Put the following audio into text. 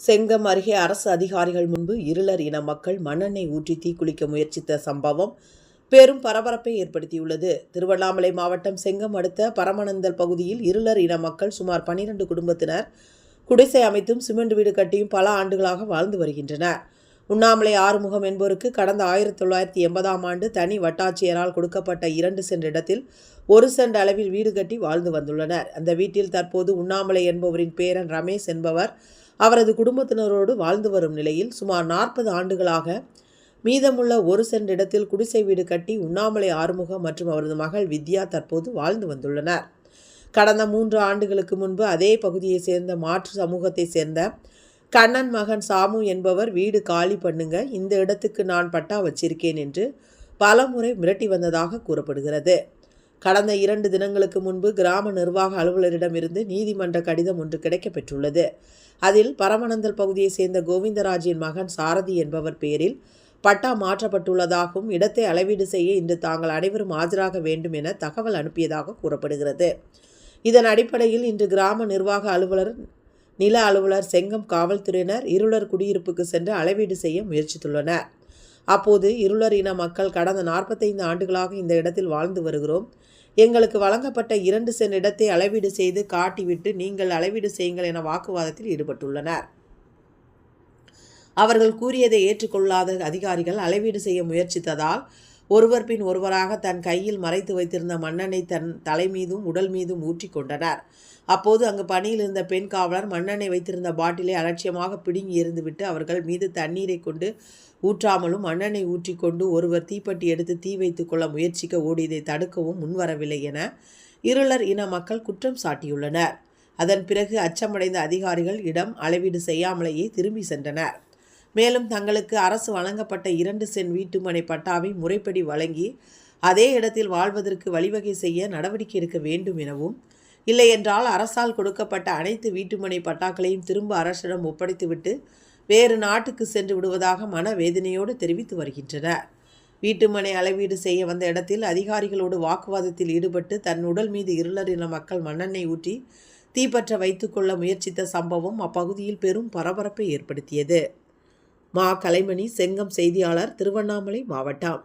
செங்கம் அருகே அரசு அதிகாரிகள் முன்பு இருளர் இன மக்கள் மண்ணெண்ணெய் ஊற்றி தீக்குளிக்க முயற்சித்த சம்பவம் பெரும் பரபரப்பை ஏற்படுத்தியுள்ளது. திருவண்ணாமலை மாவட்டம் செங்கம் அடுத்த பரமனந்தல் பகுதியில் இருளர் இன மக்கள் சுமார் பனிரெண்டு குடும்பத்தினர் குடிசை அமைத்தும் சிமெண்ட் வீடு கட்டியும் பல ஆண்டுகளாக வாழ்ந்து வருகின்றனர். உண்ணாமலை ஆறுமுகம் என்பவருக்கு கடந்த ஆயிரத்தி தொள்ளாயிரத்தி எண்பதாம் ஆண்டு தனி வட்டாட்சியரால் கொடுக்கப்பட்ட இரண்டு சென்ட் இடத்தில் ஒரு சென்ட் அளவில் வீடு கட்டி வாழ்ந்து வந்துள்ளனர். அந்த வீட்டில் தற்போது உண்ணாமலை என்பவரின் பேரன் ரமேஷ் என்பவர் அவரது குடும்பத்தினரோடு வாழ்ந்து வரும் நிலையில் சுமார் நாற்பது ஆண்டுகளாக மீதமுள்ள ஒரு சென்ட் இடத்தில் குடிசை வீடு கட்டி உண்ணாமலை ஆறுமுகம் மற்றும் அவரது மகள் வித்யா தற்போது வாழ்ந்து வந்துள்ளனர். கடந்த மூன்று ஆண்டுகளுக்கு முன்பு அதே பகுதியைச் சேர்ந்த மாற்று சமூகத்தைச் சேர்ந்த கண்ணன் மகன் சாமு என்பவர் வீடு காலி பண்ணுங்க இந்த இடத்துக்கு நான் பட்டா வச்சிருக்கேன் என்று பலமுறை மிரட்டி வந்ததாக கூறப்படுகிறது. கடந்த இரண்டு தினங்களுக்கு முன்பு கிராம நிர்வாக அலுவலரிடமிருந்து நீதிமன்ற கடிதம் ஒன்று கிடைக்கப்பெற்றுள்ளது. அதில் பரமநந்தல் பகுதியைச் சேர்ந்த கோவிந்தராஜின் மகன் சாரதி என்பவர் பெயரில் பட்டா மாற்றப்பட்டுள்ளதாகவும் இடத்தை அளவீடு செய்ய இன்று தாங்கள் அனைவரும் ஆஜராக வேண்டும் என தகவல் அனுப்பியதாக கூறப்படுகிறது. இதன் அடிப்படையில் இன்று கிராம நிர்வாக அலுவலர் நில அலுவலர் செங்கம் காவல்துறையினர் இருளர் குடியிருப்புக்கு சென்று அளவீடு செய்ய முயற்சித்துள்ளனர். அப்போது இருளர் இன மக்கள் கடந்த நாற்பத்தைந்து ஆண்டுகளாக இந்த இடத்தில் வாழ்ந்து வருகிறோம். எங்களுக்கு வழங்கப்பட்ட இரண்டு சென் இடத்தை அளவீடு செய்து காட்டிவிட்டு நீங்கள் அளவீடு செய்யுங்கள் என வாக்குவாதத்தில் ஈடுபட்டுள்ளனர். அவர்கள் கூறியதை ஏற்றுக்கொள்ளாத அதிகாரிகள் அளவீடு செய்ய முயற்சித்ததால் ஒருவர் பின் ஒருவராக தன் கையில் மறைத்து வைத்திருந்த மன்னனை தன் தலை மீதும் உடல் மீதும் ஊற்றி கொண்டனர். அப்போது அங்கு பணியில் இருந்த பெண் காவலர் மன்னனை வைத்திருந்த பாட்டிலை அலட்சியமாக பிடுங்கி எறிந்துவிட்டு அவர்கள் மீது தண்ணீரை கொண்டு ஊற்றாமலும் மண்ணெண்ணெய் ஊற்றிக்கொண்டு ஒருவர் தீப்பெட்டி எடுத்து தீ வைத்துக் கொள்ள முயற்சிக்க ஓடியதை தடுக்கவும் முன்வரவில்லை என இருளர் இன மக்கள் குற்றம் சாட்டியுள்ளனர். அதன் பிறகு அச்சமடைந்த அதிகாரிகள் இடம் அளவீடு செய்யாமலேயே திரும்பி சென்றனர். மேலும் தங்களுக்கு அரசு வழங்கப்பட்ட இரண்டு சென் வீட்டுமனை பட்டாவை முறைப்படி வழங்கி அதே இடத்தில் வாழ்வதற்கு வழிவகை செய்ய நடவடிக்கை எடுக்க வேண்டும் எனவும் இல்லையென்றால் அரசால் கொடுக்கப்பட்ட அனைத்து வீட்டுமனை பட்டாக்களையும் திரும்ப அரசிடம் ஒப்படைத்துவிட்டு வேறு நாட்டுக்கு சென்று விடுவதாக மனவேதனையோடு தெரிவித்து வருகின்றனர். வீட்டுமனை அளவீடு செய்ய வந்த இடத்தில் அதிகாரிகளோடு வாக்குவாதத்தில் ஈடுபட்டு தன் உடல் மீது இருளர் இன மக்கள் மண்ணெண்ணெய் ஊற்றி தீப்பற்ற வைத்துக்கொள்ள முயற்சித்த சம்பவம் அப்பகுதியில் பெரும் பரபரப்பை ஏற்படுத்தியது. மா கலைமணி செங்கம் செய்தியாளர் திருவண்ணாமலை மாவட்டம்.